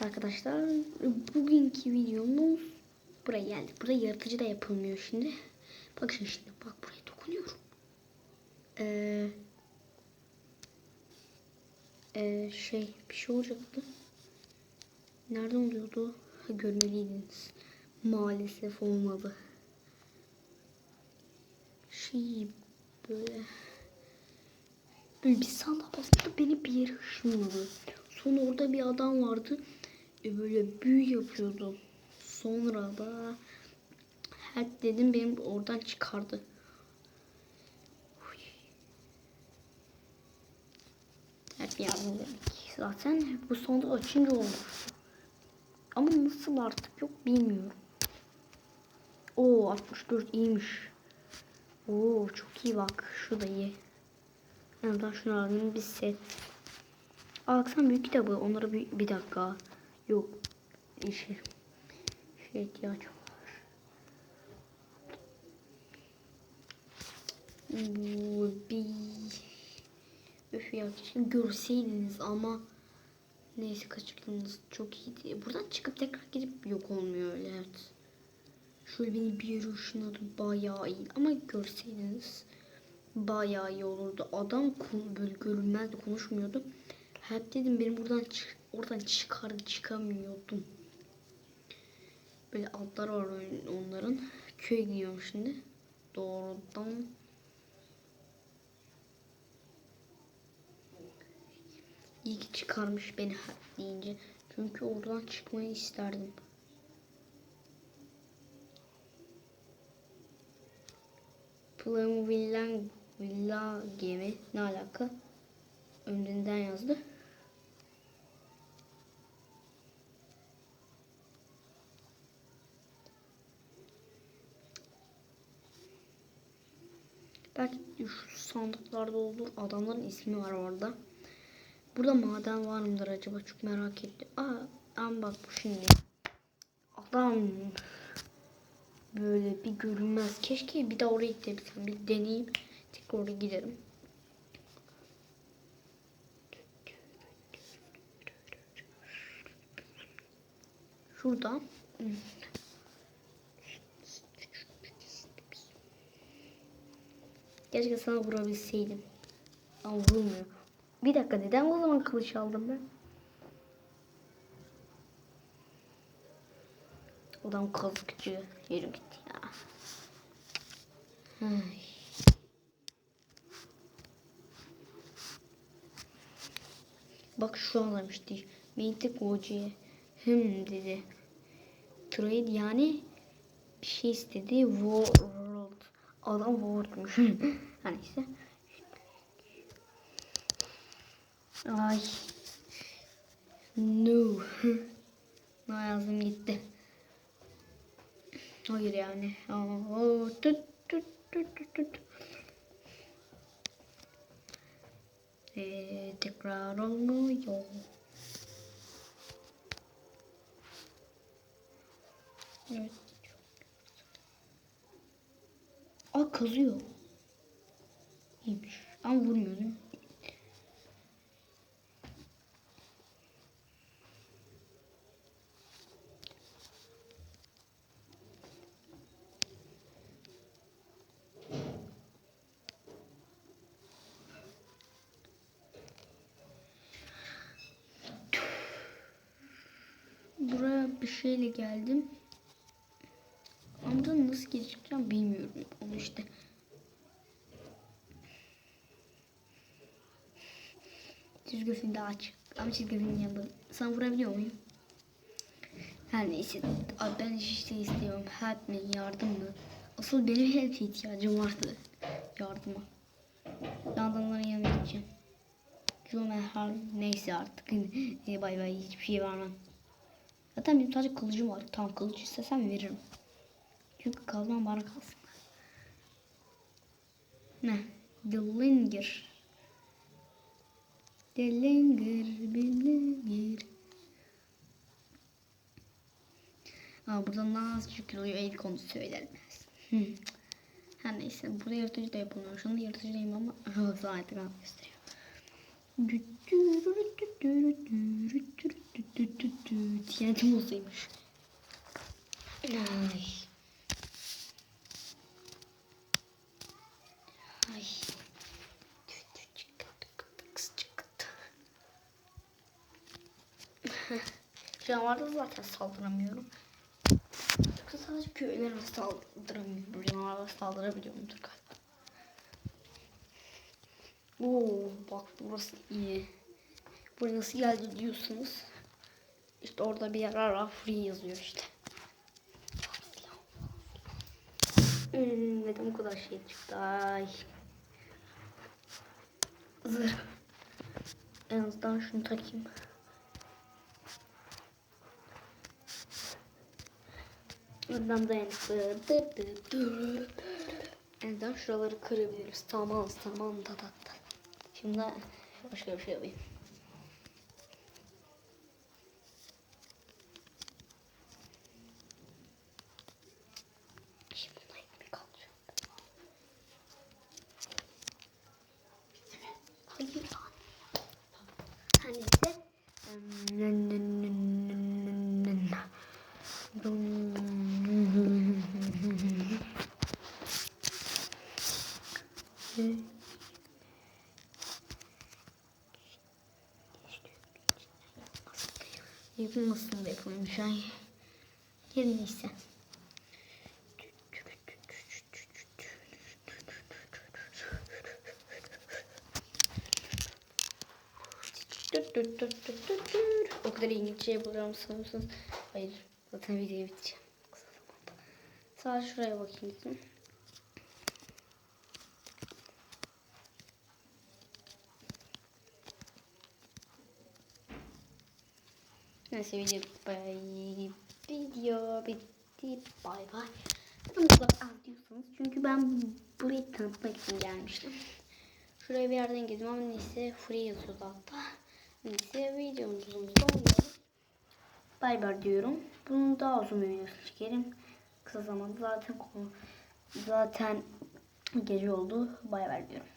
Arkadaşlar bugünkü videomuz buraya geldik. Burada yaratıcı da yapılmıyor şimdi. Bakın şimdi bak buraya dokunuyorum. Ee, ee, şey bir şey olacaktı. Nerede oluyordu? Ha, görmeliydiniz. Maalesef olmadı. Şey böyle Böyle bir sandığa bastı beni bir yere ışınladı. Sonra orada bir adam vardı. E böyle büyü yapıyordu. Sonra da hack dedim benim oradan çıkardı. Hep yardım demek. Zaten bu sandığı açınca olmuş. Ama nasıl artık yok bilmiyorum. Oo 64 iyiymiş. Oo çok iyi bak. Şu da iyi. Hemen şunu alayım bir set. Aa baksana büyük kitabı. Onlara bir, bir dakika. Yok. İşi. Şey ihtiyaç var. Bu bir... Öf ya keşke görseydiniz ama neyse kaçırdınız çok iyiydi. Buradan çıkıp tekrar gidip yok olmuyor öyle evet. Şöyle beni bir yere ışınladı bayağı iyi ama görseydiniz bayağı iyi olurdu. Adam böyle görünmezdi, konuşmuyordu. Hep dedim benim buradan çık oradan çıkar çıkamıyordum. Böyle altlar var onların. Köye gidiyorum şimdi. Doğrudan İyi ki çıkarmış beni deyince. Çünkü oradan çıkmayı isterdim. Plum Villa, Villa gemi ne alaka? Önden yazdı. Belki şu sandıklarda olur. Adamların ismi var orada. Burada maden var mıdır acaba? Çok merak ettim. Aa, ama bak bu şimdi. Adam böyle bir görünmez. Keşke bir daha oraya gidebilsem. Bir deneyeyim. Tekrar oraya giderim. Şuradan. Keşke sana vurabilseydim. Ama vurmuyor. Bir dakika neden o zaman kılıç aldım ben? Adam kazıkçı. Yürü git ya. Ay. Bak şu anlamıştı. Mantık hocaya. Hım dedi. Trade yani bir şey istedi. World. Adam worldmuş. hani işte. Ay. No. no yazdım gitti. Hayır yani. Oo, tut tut tut tut tut. Ee, tekrar olmuyor. Evet. Aa kazıyor. İyiymiş. Ama vurmuyor değil mi? Buraya bir şeyle geldim. Nasıl geçeceğim bilmiyorum. Onu işte. Çizgi film de aç. Ama çizgi film yanında. Sana vurabiliyor muyum? Her neyse. Abi ben işte istiyorum. Help me, yardım mı? Asıl benim help ihtiyacım vardı. Yardıma. Ben adamların yanına gideceğim. Cuma her neyse artık. e, bay bay hiçbir şey vermem. Zaten benim sadece kılıcım var. Tam kılıç istesem veririm. Çünkü kazmam bana kalsın. Ne? The Linger. The Linger, The Linger. Aa, burada nasıl çıkılıyor el konu söylenmez. Hmm. Her neyse burada yaratıcı da yapılmıyor. Şu anda yaratıcıyım ama zaten gösteriyor. TNT olsaymış. Ay. Ay. Canavarda zaten saldıramıyorum. Yoksa sadece köylere saldıramıyorum. Canavarlara saldırabiliyorumdur galiba. Oo, bak burası iyi. Buraya nasıl geldi diyorsunuz. İşte orada bir yer var. Free yazıyor işte. Hmm, neden bu kadar şey çıktı? Ay. Zırh. En azından şunu takayım. Buradan dayanıklı. Dı dı dı. En azından şuraları kırabiliriz. Tamam tamam da da. Şimdi başka bir şey yapayım. Şimdi buna ekmek alacağım. Hayır lan. Her neyse. Yapılmasın da yapılmış ay. Her neyse. O kadar İngilizce yapacağım sanıyorsunuz. Hayır. Zaten videoyu zamanda. Sadece şuraya bakayım. Neyse video video bitti bay bay. Neden bu kadar az diyorsanız çünkü ben burayı tanıtmak için gelmiştim. Şuraya bir yerden girdim ama neyse free yazıyordu hatta. Neyse videomuzun sonunda bay bay diyorum. Bunun daha uzun bir videosunu çekerim. Kısa zamanda zaten konu zaten gece oldu. Bay bay diyorum.